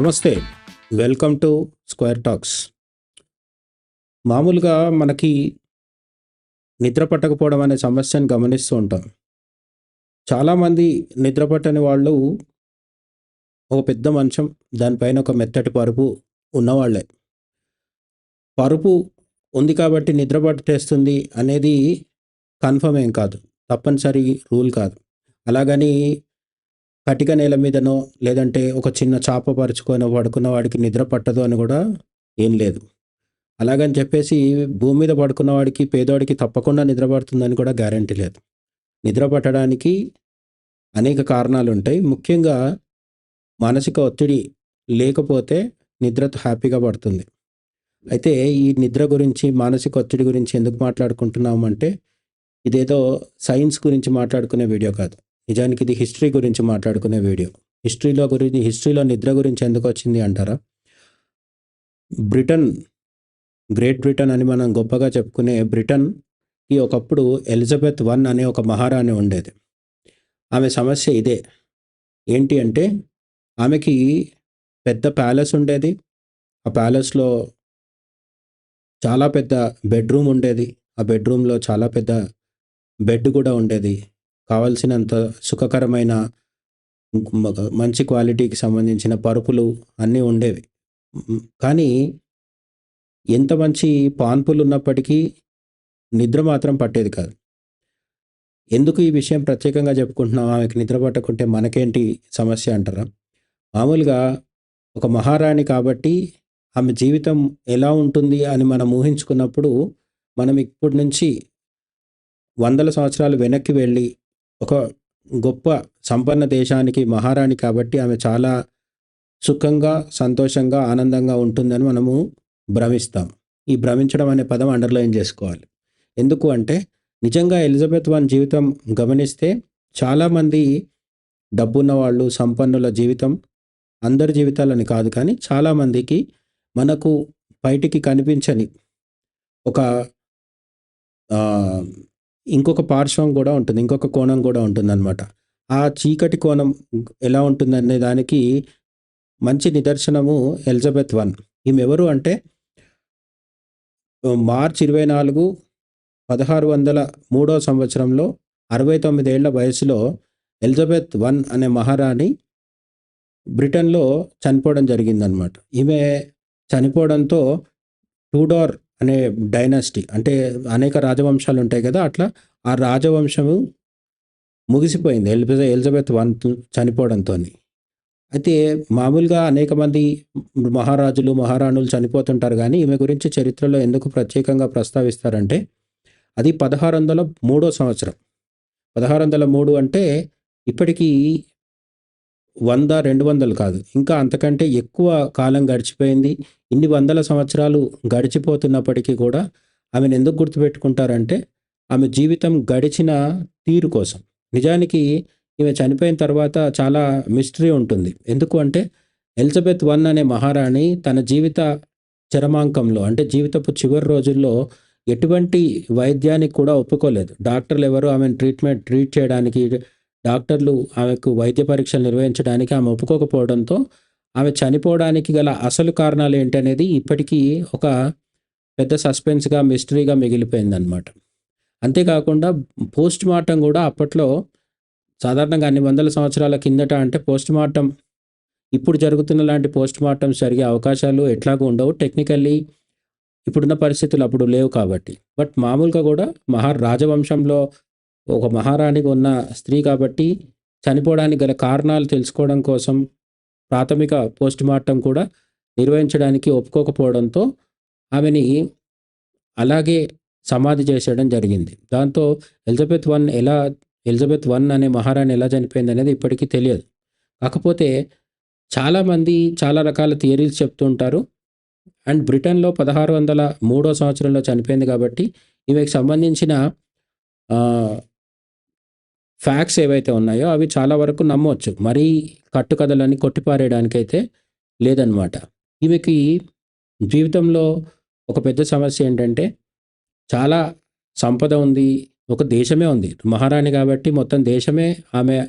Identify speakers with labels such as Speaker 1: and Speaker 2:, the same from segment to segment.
Speaker 1: నమస్తే. Welcome to Square Talks. మామూలుగా మనకి నిద్ర పట్టకపోవడం అనే సమస్యను గమనిస్తూ ఉంటాం. చాలామంది నిద్ర పట్టని వాళ్ళు ఒక పెద్ద మంచం దానిపైన ఒక మెత్తటి పరుపు ఉన్నవాళ్ళే పరుపు ఉంది కాబట్టి నిద్ర పట్టేస్తుంది అనేది కన్ఫర్మ్ ఏం కాదు. తప్పనిసరి రూల్ కాదు. అలాగని కటిక నేల మీదనో లేదంటే ఒక చిన్న చాప పరుచుకొని పడుకున్న వాడికి నిద్ర పట్టదు అని కూడా ఏం లేదు. అలాగని చెప్పేసి భూమి మీద పడుకున్న వాడికి పేదవాడికి తప్పకుండా నిద్ర పడుతుందని కూడా గ్యారంటీ లేదు. నిద్ర పట్టడానికి అనేక కారణాలు ఉంటాయి. ముఖ్యంగా మానసిక ఒత్తిడి లేకపోతే నిద్ర హ్యాపీగా పడుతుంది. అయితే ఈ నిద్ర గురించి మానసిక ఒత్తిడి గురించి ఎందుకు మాట్లాడుకుంటున్నాము అంటే ఇదేదో సైన్స్ గురించి మాట్లాడుకునే వీడియో కాదు. నిజానికి ఇది హిస్టరీ గురించి మాట్లాడుకునే వీడియో. హిస్టరీలో గురించి హిస్టరీలో నిద్ర గురించి ఎందుకు వచ్చింది అంటారా? బ్రిటన్ గ్రేట్ బ్రిటన్ అని మనం గొప్పగా చెప్పుకునే బ్రిటన్కి ఒకప్పుడు ఎలిజబెత్ వన్ అనే ఒక మహారాణి ఉండేది. ఆమె సమస్య ఇదే. ఏంటి అంటే ఆమెకి పెద్ద ప్యాలెస్ ఉండేది. ఆ ప్యాలెస్లో చాలా పెద్ద బెడ్రూమ్ ఉండేది. ఆ బెడ్రూమ్లో చాలా పెద్ద బెడ్ కూడా ఉండేది. కావలసినంత సుఖకరమైన మంచి క్వాలిటీకి సంబంధించిన పరుపులు అన్నీ ఉండేవి. కానీ ఎంత మంచి పాన్పులు ఉన్నప్పటికీ నిద్ర మాత్రం పట్టేది కాదు. ఎందుకు ఈ విషయం ప్రత్యేకంగా చెప్పుకుంటున్నాం? ఆమెకి నిద్ర పట్టకుంటే మనకేంటి సమస్య అంటారా? మామూలుగా ఒక మహారాణి కాబట్టి ఆమె జీవితం ఎలా ఉంటుంది అని మనం ఊహించుకున్నప్పుడు మనం ఇప్పటి నుంచి వందల సంవత్సరాలు వెనక్కి వెళ్ళి ఒక గొప్ప సంపన్న దేశానికి మహారాణి కాబట్టి ఆమె చాలా సుఖంగా సంతోషంగా ఆనందంగా ఉంటుందని మనము భ్రమిస్తాం. ఈ భ్రమించడం అనే పదం అండర్లైన్ చేసుకోవాలి. ఎందుకు అంటే నిజంగా ఎలిజబెత్ వన్ జీవితం గమనిస్తే చాలామంది డబ్బున్న వాళ్ళు సంపన్నుల జీవితం అందరి జీవితాలని కాదు కానీ చాలామందికి మనకు బయటికి కనిపించని ఒక ఇంకొక పార్శ్వం కూడా ఉంటుంది ఇంకొక కోణం కూడా ఉంటుంది అనమాట ఆ చీకటి కోణం ఎలా ఉంటుందనే దానికి మంచి నిదర్శనము ఎలిజబెత్ వన్. ఈమె ఎవరు అంటే మార్చ్ ఇరవై నాలుగు పదహారు వందల మూడో సంవత్సరంలో అరవై తొమ్మిదేళ్ళ వయసులో ఎలిజబెత్ వన్ అనే మహారాణి బ్రిటన్లో చనిపోవడం జరిగిందనమాట ఈమె చనిపోవడంతో టూడోర్ అనే డైనాసిటీ అంటే అనేక రాజవంశాలు ఉంటాయి కదా అట్లా ఆ రాజవంశము ముగిసిపోయింది. ఎలిజబెత్ ఎలిజబెత్ వన్ చనిపోవడంతో అయితే మామూలుగా అనేక మంది మహారాజులు మహారాణులు చనిపోతుంటారు కానీ ఈమె గురించి చరిత్రలో ఎందుకు ప్రత్యేకంగా ప్రస్తావిస్తారంటే అది పదహారు వందల మూడో సంవత్సరం. పదహారు వందల మూడు అంటే ఇప్పటికీ వంద రెండు వందలు కాదు. ఇంకా అంతకంటే ఎక్కువ కాలం గడిచిపోయింది. ఇన్ని వందల సంవత్సరాలు గడిచిపోతున్నప్పటికీ కూడా ఆమెను ఎందుకు గుర్తుపెట్టుకుంటారంటే ఆమె జీవితం గడిచిన తీరు కోసం. నిజానికి ఈమె చనిపోయిన తర్వాత చాలా మిస్టరీ ఉంటుంది. ఎందుకు అంటే ఎలిజబెత్ వన్ అనే మహారాణి తన జీవిత చరమాంకంలో అంటే జీవితపు చివరి రోజుల్లో ఎటువంటి వైద్యానికి కూడా ఒప్పుకోలేదు. డాక్టర్లు ఎవరు ఆమెను ట్రీట్మెంట్ ట్రీట్ చేయడానికి డాక్టర్లు ఆమెకు వైద్య పరీక్షలు నిర్వహించడానికి ఆమె ఒప్పుకోకపోవడంతో ఆమె చనిపోవడానికి గల అసలు కారణాలు ఏంటనేది ఇప్పటికీ ఒక పెద్ద సస్పెన్స్గా మిస్టరీగా మిగిలిపోయిందనమాట అంతేకాకుండా పోస్ట్ మార్టం కూడా అప్పట్లో సాధారణంగా అన్ని వందల సంవత్సరాల కిందట అంటే పోస్ట్ మార్టం ఇప్పుడు జరుగుతున్న లాంటి పోస్ట్ మార్టం జరిగే అవకాశాలు ఎట్లాగూ ఉండవు. టెక్నికల్లీ ఇప్పుడున్న పరిస్థితులు అప్పుడు లేవు కాబట్టి. బట్ మామూలుగా కూడా మహా రాజవంశంలో ఒక మహారాణికి ఉన్న స్త్రీ కాబట్టి చనిపోవడానికి గల కారణాలు తెలుసుకోవడం కోసం ప్రాథమిక పోస్ట్ మార్టం కూడా నిర్వహించడానికి ఒప్పుకోకపోవడంతో ఆమెని అలాగే సమాధి చేసేయడం జరిగింది. దాంతో ఎలిజబెత్ వన్ ఎలా ఎలిజబెత్ వన్ అనే మహారాణి ఎలా చనిపోయింది అనేది ఇప్పటికీ తెలియదు. కాకపోతే చాలామంది చాలా రకాల థియరీస్ చెప్తుంటారు అండ్ బ్రిటన్లో పదహారు వందల మూడో సంవత్సరంలో చనిపోయింది కాబట్టి ఈమెకు సంబంధించిన ఫ్యాక్ట్స్ ఏవైతే ఉన్నాయో అవి చాలా వరకు నమ్మవచ్చు మరీ కట్టుకథలని కొట్టిపారేయడానికైతే లేదనమాట ఈమెకి జీవితంలో ఒక పెద్ద సమస్య ఏంటంటే చాలా సంపద ఉంది ఒక దేశమే ఉంది. మహారాణి కాబట్టి మొత్తం దేశమే ఆమె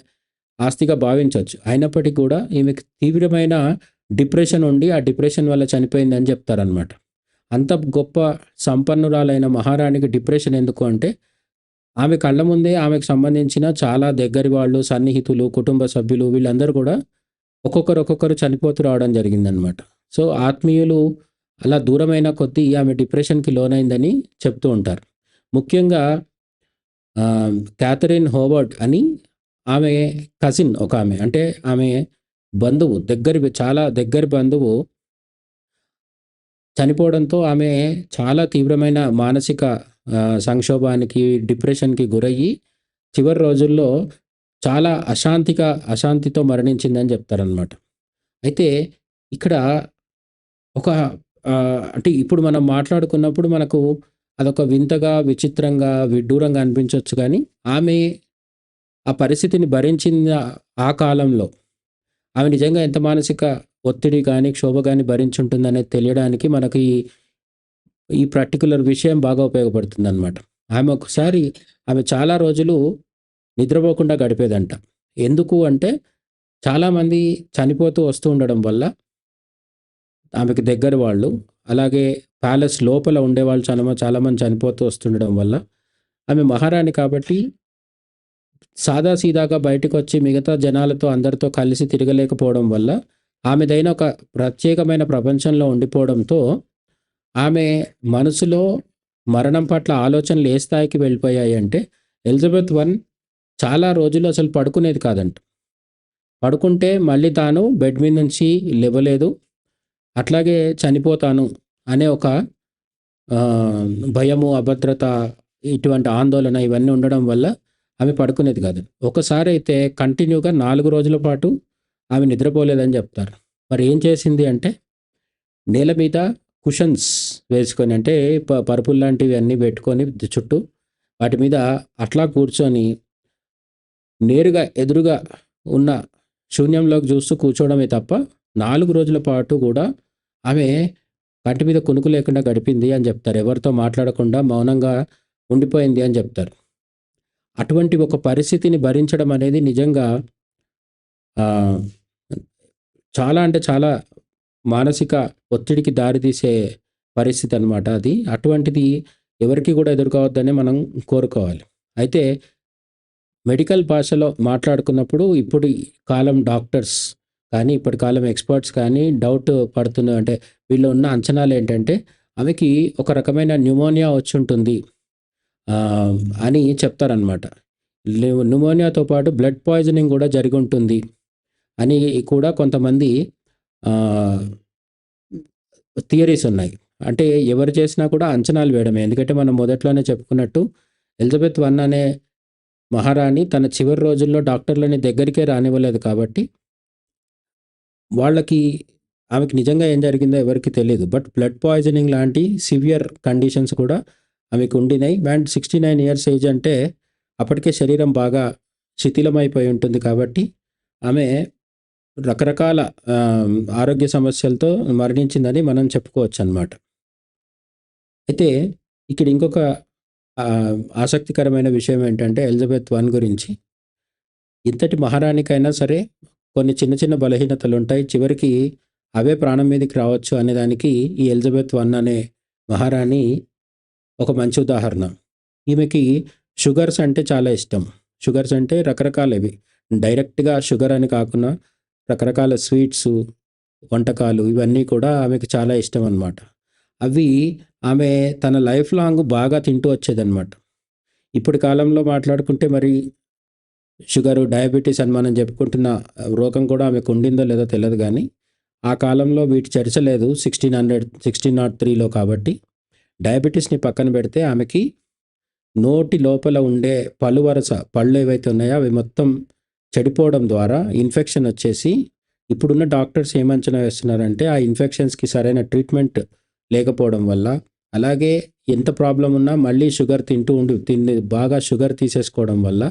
Speaker 1: ఆస్తిగా భావించవచ్చు అయినప్పటికీ కూడా ఈమెకి తీవ్రమైన డిప్రెషన్ ఉండి ఆ డిప్రెషన్ వల్ల చనిపోయిందని చెప్తారనమాట అంత గొప్ప సంపన్నురాలైన మహారాణికి డిప్రెషన్ ఎందుకు అంటే ఆమె కళ్ళ ముందే ఆమెకు సంబంధించిన చాలా దగ్గరి వాళ్ళు సన్నిహితులు కుటుంబ సభ్యులు వీళ్ళందరూ కూడా ఒక్కొక్కరు ఒక్కొక్కరు చనిపోతూ రావడం జరిగిందనమాట సో ఆత్మీయులు అలా దూరమైన కొద్దీ ఆమె డిప్రెషన్కి లోనైందని చెప్తూ ఉంటారు. ముఖ్యంగా క్యాథరిన్ హోవర్డ్ అని ఆమె కజిన్ ఒక ఆమె. అంటే ఆమె బంధువు దగ్గరి చాలా దగ్గరి బంధువు చనిపోవడంతో ఆమె చాలా తీవ్రమైన మానసిక సంక్షోభానికి డిప్రెషన్కి గురయ్యి చివరి రోజుల్లో చాలా అశాంతిగా అశాంతితో మరణించిందని చెప్తారనమాట అయితే ఇక్కడ ఒక అంటే ఇప్పుడు మనం మాట్లాడుకున్నప్పుడు మనకు అదొక వింతగా విచిత్రంగా విడ్డూరంగా అనిపించవచ్చు కానీ ఆమె ఆ పరిస్థితిని భరించిన ఆ కాలంలో ఆమె నిజంగా ఎంత మానసిక ఒత్తిడి కానీ క్షోభ కానీ భరించుంటుందనేది తెలియడానికి మనకి ఈ- పర్టికులర్ విషయం బాగా ఉపయోగపడుతుంది అనమాట ఆమె ఒకసారి ఆమె చాలా రోజులు నిద్రపోకుండా గడిపేదంట. ఎందుకు అంటే చాలామంది చనిపోతూ వస్తూ ఉండడం వల్ల ఆమెకు దగ్గర వాళ్ళు అలాగే ప్యాలెస్ లోపల ఉండేవాళ్ళు చాలా చాలామంది చనిపోతూ వస్తుండడం వల్ల ఆమె మహారాణి కాబట్టి సాదా సీదాగా బయటకు వచ్చి మిగతా జనాలతో అందరితో కలిసి తిరగలేకపోవడం వల్ల ఆమెదైన ఒక ప్రత్యేకమైన ప్రపంచంలో ఉండిపోవడంతో ఆమె మనసులో మరణం పట్ల ఆలోచనలు ఏ స్థాయికి వెళ్ళిపోయాయి అంటే ఎలిజబెత్ వన్ చాలా రోజులు అసలు పడుకునేది కాదంట. పడుకుంటే మళ్ళీ తాను బెడ్ మీద నుంచి లేవలేదు అట్లాగే చనిపోతాను అనే ఒక భయము అభద్రత ఇటువంటి ఆందోళన ఇవన్నీ ఉండడం వల్ల ఆమె పడుకునేది కాదు. ఒకసారి అయితే కంటిన్యూగా నాలుగు రోజుల పాటు ఆమె నిద్రపోలేదని చెప్తారు. మరి ఏం చేసింది అంటే నేల మీద కుషన్స్ వేసుకొని అంటే పరుపులు లాంటివి అన్నీ పెట్టుకొని చుట్టూ వాటి మీద అట్లా కూర్చొని నేరుగా ఎదురుగా ఉన్న శూన్యంలోకి చూస్తూ కూర్చోవడమే తప్ప నాలుగు రోజుల పాటు కూడా ఆమె కంటి మీద కొనుకు లేకుండా గడిపింది అని చెప్తారు. ఎవరితో మాట్లాడకుండా మౌనంగా ఉండిపోయింది అని చెప్తారు. అటువంటి ఒక పరిస్థితిని భరించడం అనేది నిజంగా చాలా అంటే చాలా మానసిక ఒత్తిడికి దారితీసే పరిస్థితి అనమాట అది. అటువంటిది ఎవరికి కూడా ఎదుర్కోవద్దని మనం కోరుకోవాలి. అయితే మెడికల్ భాషలో మాట్లాడుకున్నప్పుడు ఇప్పుడు ఈ కాలం డాక్టర్స్ కానీ ఇప్పటి కాలం ఎక్స్పర్ట్స్ కానీ డౌట్ పడుతున్న అంటే వీళ్ళు ఉన్న అంచనాలు ఏంటంటే ఆమెకి ఒక రకమైన న్యూమోనియా వచ్చి ఉంటుంది అని చెప్తారనమాట న్యూమోనియాతో పాటు బ్లడ్ పాయిజనింగ్ కూడా జరిగి ఉంటుంది అని కూడా కొంతమంది థియరీస్ ఉన్నాయి. అంటే ఎవరు చేసినా కూడా అంచనాలు వేయడమే. ఎందుకంటే మనం మొదట్లోనే చెప్పుకున్నట్టు ఎలిజబెత్ వన్ అనే మహారాణి తన చివరి రోజుల్లో డాక్టర్లని దగ్గరికే రానివ్వలేదు కాబట్టి వాళ్ళకి ఆమెకి నిజంగా ఏం జరిగిందో ఎవరికి తెలియదు బట్ బ్లడ్ పాయిజనింగ్ లాంటి సివియర్ కండిషన్స్ కూడా ఆమెకు ఉండినాయి. And sixty nine years age అంటే అప్పటికే శరీరం బాగా శిథిలమైపోయి ఉంటుంది కాబట్టి ఆమె రకరకాల ఆరోగ్య సమస్యలతో మరణించిందని మనం చెప్పుకోవచ్చు అన్నమాట అయితే ఇక్కడ ఇంకొక ఆసక్తికరమైన విషయం ఏంటంటే ఎలిజబెత్ వన్ గురించి. ఇంతటి మహారాణికైనా సరే కొన్ని చిన్న చిన్న బలహీనతలు ఉంటాయి చివరికి అవే ప్రాణం మీదకి రావచ్చు అనే దానికి ఈ ఎలిజబెత్ వన్ అనే మహారాణి ఒక మంచి ఉదాహరణ. ఈమెకి షుగర్స్ అంటే చాలా ఇష్టం. షుగర్స్ అంటే రకరకాలవి డైరెక్ట్గా షుగర్ అని కాకుండా రకరకాల స్వీట్స్ వంటకాలు ఇవన్నీ కూడా ఆమెకు చాలా ఇష్టం అన్నమాట. అవి ఆమె తన లైఫ్ లాంగ్ బాగా తింటూ వచ్చేదన్నమాట. ఇప్పుడు కాలంలో మాట్లాడుకుంటే మరి షుగరు డయాబెటీస్ అని మనం చెప్పుకుంటున్న రోగం కూడా ఆమెకు ఉండిందో లేదో తెలియదు కానీ ఆ కాలంలో వీటి చర్చ లేదు సిక్స్టీన్ హండ్రెడ్ సిక్స్టీన్ నాట్ త్రీలో కాబట్టి. డయాబెటీస్ని పక్కన పెడితే ఆమెకి నోటి లోపల ఉండే పలు వరస పళ్ళు ఏవైతే ఉన్నాయో అవి మొత్తం చెడిపోవడం ద్వారా ఇన్ఫెక్షన్ వచ్చేసి ఇప్పుడున్న డాక్టర్స్ ఏమంచనా వేస్తున్నారంటే ఆ ఇన్ఫెక్షన్స్కి సరైన ట్రీట్మెంట్ లేకపోవడం వల్ల. అలాగే ఎంత ప్రాబ్లం ఉన్నా మళ్ళీ షుగర్ తింటూ ఉండి తిండి బాగా షుగర్ తీసేసుకోవడం వల్ల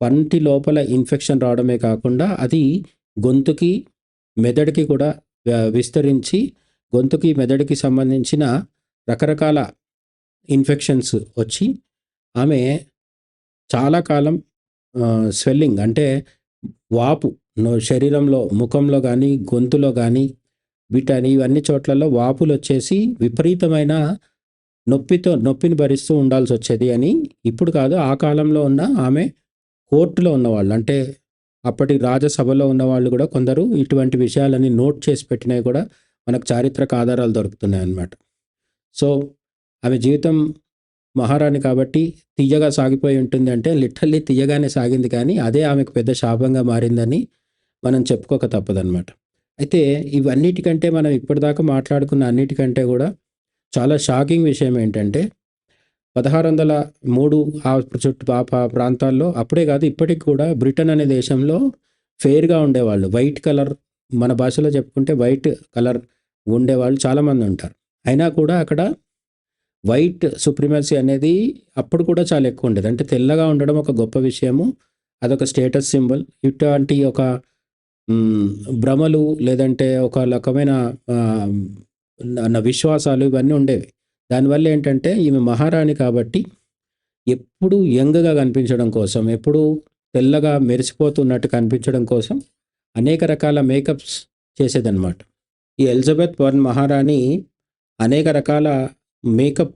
Speaker 1: పంటి లోపల ఇన్ఫెక్షన్ రావడమే కాకుండా అది గొంతుకి మెదడుకి కూడా విస్తరించి గొంతుకి మెదడుకి సంబంధించిన రకరకాల ఇన్ఫెక్షన్స్ వచ్చి ఆమె చాలా కాలం స్వెల్లింగ్ అంటే వాపు శరీరంలో ముఖంలో కానీ గొంతులో కానీ వీటని ఇవన్నీ చోట్లలో వాపులు వచ్చేసి విపరీతమైన నొప్పితో నొప్పిని భరిస్తూ ఉండాల్సి వచ్చేది అని ఇప్పుడు కాదు ఆ కాలంలో ఉన్న ఆమె కోర్టులో ఉన్నవాళ్ళు. అంటే అప్పటి రాజసభలో ఉన్న వాళ్ళు కూడా కొందరు ఇటువంటి విషయాలని నోట్ చేసి పెట్టినవి కూడా మనకు చారిత్రక ఆధారాలు దొరుకుతున్నాయి అన్నమాట సో ఆమె జీవితం మహారాణి కాబట్టి తీయగా సాగిపోయి ఉంటుంది అంటే లిటరల్లీ తీయగానే సాగింది కానీ అదే ఆమెకు పెద్ద శాపంగా మారిందని మనం చెప్పుకోక తప్పదన్నమాట. అయితే ఇవన్నిటికంటే మనం ఇప్పటిదాకా మాట్లాడుకున్న అన్నిటికంటే కూడా చాలా షాకింగ్ విషయం ఏంటంటే పదహారు వందల మూడు ఆ చుట్టూ ఆ ప్రాంతాల్లో అప్పుడే కాదు ఇప్పటికి కూడా బ్రిటన్ అనే దేశంలో ఫెయిర్గా ఉండేవాళ్ళు. వైట్ కలర్ మన భాషలో చెప్పుకుంటే వైట్ కలర్ ఉండేవాళ్ళు చాలామంది ఉంటారు. అయినా కూడా అక్కడ వైట్ సుప్రిమసీ అనేది అప్పుడు కూడా చాలా ఎక్కువ ఉండేది. అంటే తెల్లగా ఉండడం ఒక గొప్ప విషయము. అదొక స్టేటస్ సింబల్ ఇటువంటి ఒక భ్రమలు లేదంటే ఒక రకమైన విశ్వాసాలు ఇవన్నీ ఉండేవి. దానివల్ల ఏంటంటే ఈమె మహారాణి కాబట్టి ఎప్పుడు యంగ్గా కనిపించడం కోసం ఎప్పుడు తెల్లగా మెరిసిపోతున్నట్టు కనిపించడం కోసం అనేక రకాల మేకప్స్ చేసేదన్నమాట. ఈ ఎలిజబెత్ వన్ మహారాణి అనేక రకాల మేకప్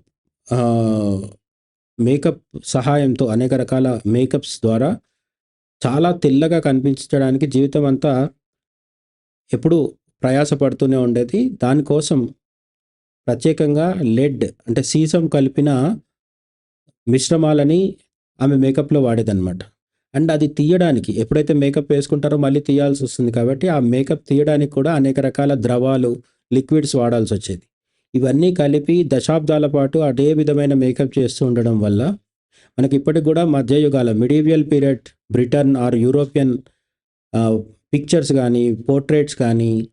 Speaker 1: మేకప్ సహాయంతో అనేక రకాల మేకప్స్ ద్వారా చాలా తెల్లగా కనిపించడానికి జీవితం అంతా ఎప్పుడూ ప్రయాసపడుతూనే ఉండేది. దానికోసం ప్రత్యేకంగా లెడ్ అంటే సీసం కలిపిన మిశ్రమాలని ఆమె మేకప్లో వాడేదన్నమాట. అండ్ అది తీయడానికి ఎప్పుడైతే మేకప్ వేసుకుంటారో మళ్ళీ తీయాల్సి వస్తుంది కాబట్టి ఆ మేకప్ తీయడానికి కూడా అనేక రకాల ద్రవాలు లిక్విడ్స్ వాడాల్సి వచ్చేది ఇవన్నీ కలిపి దశాబ్దాల పాటు అదే విధమైన మేకప్ చేస్తూ ఉండడం వల్ల మనకి ఇప్పటికి కూడా మధ్యయుగాల medieval period Britain or European pictures కానీ పోర్ట్రేట్స్ కానీ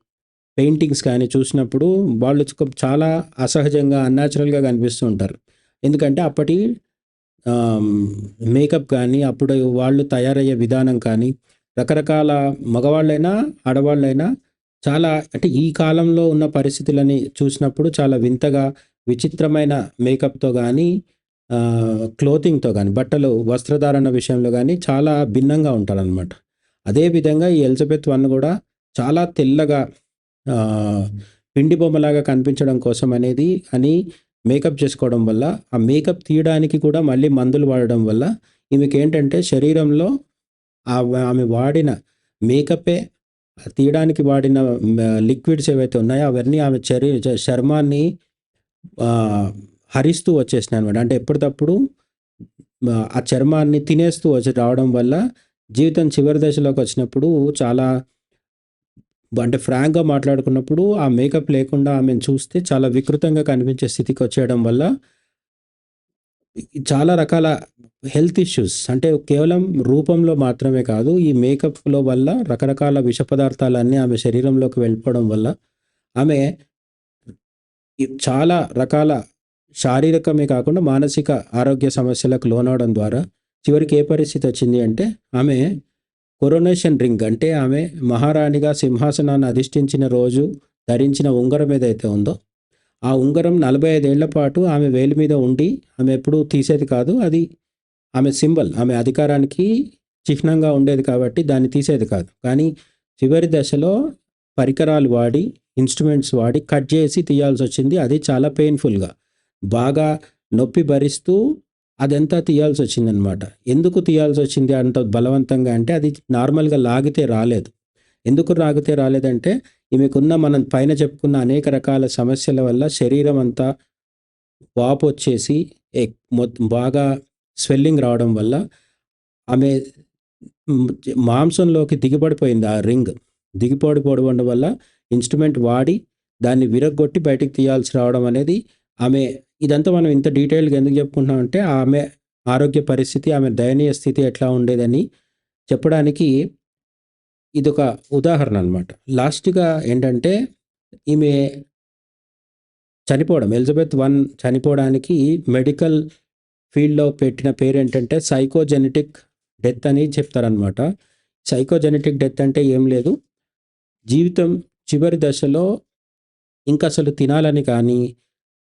Speaker 1: పెయింటింగ్స్ కానీ చూసినప్పుడు వాళ్ళు చాలా అసహజంగా అన్యాచురల్గా కనిపిస్తూ ఉంటారు. ఎందుకంటే అప్పటి మేకప్ కానీ అప్పుడు వాళ్ళు తయారయ్యే విధానం కానీ రకరకాల మగవాళ్ళైనా ఆడవాళ్ళైనా చాలా అంటే ఈ కాలంలో ఉన్న పరిస్థితులని చూసినప్పుడు చాలా వింతగా విచిత్రమైన మేకప్తో కానీ క్లోతింగ్తో కానీ బట్టలు వస్త్రధారణ విషయంలో కానీ చాలా భిన్నంగా ఉంటారనమాట అదేవిధంగా ఈ ఎలిజబెత్ వన్ కూడా చాలా తెల్లగా పిండి బొమ్మలాగా కనిపించడం కోసం అనేది అని మేకప్ చేసుకోవడం వల్ల ఆ మేకప్ తీయడానికి కూడా మళ్ళీ మందులు వాడడం వల్ల ఈమెకి ఏంటంటే శరీరంలో ఆ ఆమె వాడిన మేకపే తీయడానికి వాడిన లిక్విడ్స్ ఏవైతే ఉన్నాయో అవన్నీ ఆమె చరి చర్మాన్ని హరిస్తూ వచ్చేసినాయి అనమాట అంటే ఎప్పటికప్పుడు ఆ చర్మాన్ని తినేస్తూ వచ్చి రావడం వల్ల జీవితం చివరి దశలోకి వచ్చినప్పుడు చాలా అంటే ఫ్రాంక్గా మాట్లాడుకున్నప్పుడు ఆ మేకప్ లేకుండా ఆమెను చూస్తే చాలా వికృతంగా కనిపించే స్థితికి వచ్చేయడం వల్ల చాలా రకాల హెల్త్ ఇష్యూస్ అంటే కేవలం రూపంలో మాత్రమే కాదు ఈ మేకప్లో వల్ల రకరకాల విష పదార్థాలన్నీ ఆమె శరీరంలోకి వెళ్ళిపోవడం వల్ల ఆమె చాలా రకాల శారీరకమే కాకుండా మానసిక ఆరోగ్య సమస్యలకు లోనవడం ద్వారా చివరికి ఏ పరిస్థితి వచ్చింది అంటే ఆమె కొరోనేషన్ రింగ్ అంటే ఆమె మహారాణిగా సింహాసనాన్ని అధిష్ఠించిన రోజు ధరించిన ఉంగరం ఏదైతే ఉందో ఆ ఉంగరం నలభై ఐదేళ్ళ పాటు ఆమె వేలి మీద ఉండి ఆమె ఎప్పుడూ తీసేది కాదు అది ఆమె సింబల్ ఆమె అధికారానికి చిహ్నంగా ఉండేది కాబట్టి దాన్ని తీసేది కాదు. కానీ చివరి దశలో పరికరాలు వాడి ఇన్స్ట్రుమెంట్స్ వాడి కట్ చేసి తీయాల్సి వచ్చింది. అది చాలా పెయిన్ఫుల్గా బాగా నొప్పి భరిస్తూ అదంతా తీయాల్సి వచ్చిందనమాట. ఎందుకు తీయాల్సి వచ్చింది అంత బలవంతంగా అంటే అది నార్మల్గా లాగితే రాలేదు. ఎందుకు లాగితే రాలేదంటే ఈమెకున్న మనం పైన చెప్పుకున్న అనేక రకాల సమస్యల వల్ల శరీరం అంతా వాపు వచ్చేసి ఎక్- బాగా స్వెల్లింగ్ రావడం వల్ల ఆమె మాంసంలోకి దిగిపడిపోయింది ఆ రింగ్. దిగిపడిపోవడం వల్ల ఇన్స్ట్రుమెంట్ వాడి దాన్ని విరగొట్టి బయటికి తీయాల్సి రావడం అనేది ఆమె ఇదంతా మనం ఇంత డీటెయిల్గా ఎందుకు చెప్పుకుంటున్నామంటే ఆమె ఆరోగ్య పరిస్థితి ఆమె దయనీయ స్థితి ఎట్లా ఉండేదని చెప్పడానికి ఇదొక ఉదాహరణ అనమాట లాస్ట్గా ఏంటంటే ఈమె చనిపోవడం ఎలిజబెత్ వన్ చనిపోవడానికి మెడికల్ ఫీల్డ్లో పెట్టిన పేరు ఏంటంటే సైకోజెనెటిక్ డెత్ అని చెప్తారనమాట సైకోజెనెటిక్ డెత్ అంటే ఏం లేదు. జీవితం చివరి దశలో ఇంకా అసలు తినాలని కానీ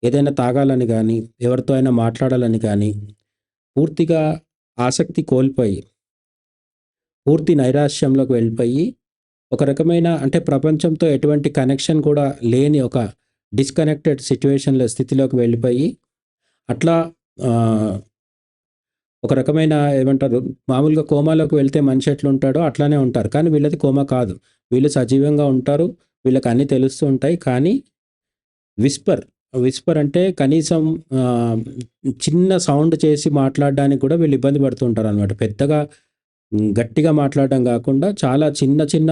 Speaker 1: ఏదైనా తాగాలని కానీ ఎవరితో అయినా మాట్లాడాలని కానీ పూర్తిగా ఆసక్తి కోల్పోయి పూర్తి నైరాశ్యంలోకి వెళ్ళిపోయి ఒక రకమైన అంటే ప్రపంచంతో ఎటువంటి కనెక్షన్ కూడా లేని ఒక డిస్కనెక్టెడ్ సిట్యుయేషన్‌లో స్థితిలోకి వెళ్ళిపోయి, అట్లా ఒక రకమైన ఏమంటారు మామూలుగా కోమాలోకి వెళ్తే మనిషి ఎట్లుంటాడో అట్లానే ఉంటారు. కానీ వీళ్ళది కోమా కాదు. వీళ్ళు సజీవంగా ఉంటారు. వీళ్ళకి అన్నీ తెలుస్తూ ఉంటాయి. కానీ విస్పర్, విస్పర్ అంటే కనీసం చిన్న సౌండ్ చేసి మాట్లాడడానికి కూడా వీళ్ళు ఇబ్బంది పడుతూ ఉంటారనమాట. పెద్దగా గట్టిగా మాట్లాడడం కాకుండా చాలా చిన్న చిన్న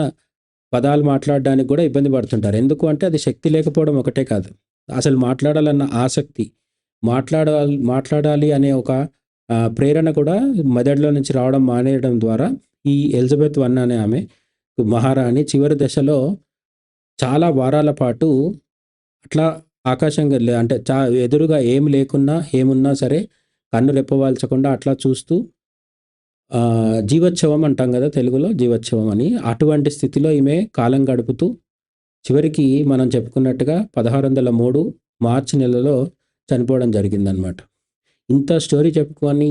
Speaker 1: పదాలు మాట్లాడడానికి కూడా ఇబ్బంది పడుతుంటారు. ఎందుకు అంటే అది శక్తి లేకపోవడం ఒకటే కాదు. అసలు మాట్లాడాలన్న ఆసక్తి, మాట్లాడాలి మాట్లాడాలి అనే ఒక ప్రేరణ కూడా మెదడులో నుంచి రావడం మానేయడం ద్వారా ఈ ఎలిజబెత్ వన్ అనే ఆమె మహారాణి చివరి దశలో చాలా వారాల పాటు అట్లా ఆకాశంగా లే అంటే చా ఎదురుగా ఏం లేకున్నా, ఏమున్నా సరే కన్ను రెప్పవాల్చకుండా అట్లా చూస్తూ జీవోత్సవం అంటాం కదా తెలుగులో జీవోత్సవం అని. అటువంటి స్థితిలో ఈమె కాలం గడుపుతూ చివరికి మనం చెప్పుకున్నట్టుగా 1603 మార్చి నెలలో చనిపోవడం జరిగిందనమాట. ఇంత స్టోరీ చెప్పుకొని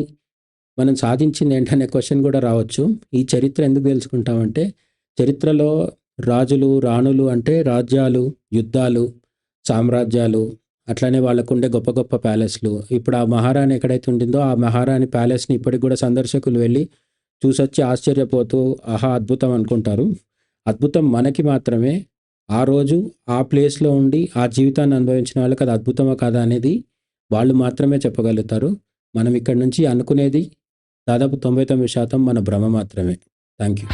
Speaker 1: మనం సాధించిందేంటనే క్వశ్చన్ కూడా రావచ్చు. ఈ చరిత్ర ఎందుకు తెలుసుకుంటామంటే, చరిత్రలో రాజులు, రాణులు అంటే రాజ్యాలు, యుద్ధాలు, సామ్రాజ్యాలు అట్లనే వాళ్ళకుండే గొప్ప గొప్ప ప్యాలెస్‌లు. ఇప్పుడు ఆ మహారాణి ఎక్కడైతే ఉండిందో ఆ మహారాణి ప్యాలెస్‌ని ఇప్పటికి కూడా సందర్శకులు వెళ్ళి చూసొచ్చి ఆశ్చర్యపోతూ ఆహా! అద్భుతం అనుకుంటారు. అద్భుతం మనకి మాత్రమే. ఆ రోజు ఆ ప్లేస్‌లో ఉండి ఆ జీవితాన్ని అనుభవించిన వాళ్ళకి అది అద్భుతమా కాదా అనేది వాళ్ళు మాత్రమే చెప్పగలుగుతారు. మనం ఇక్కడ నుంచి అనుకునేది దాదాపు 99% మన భ్రమ మాత్రమే. Thank you.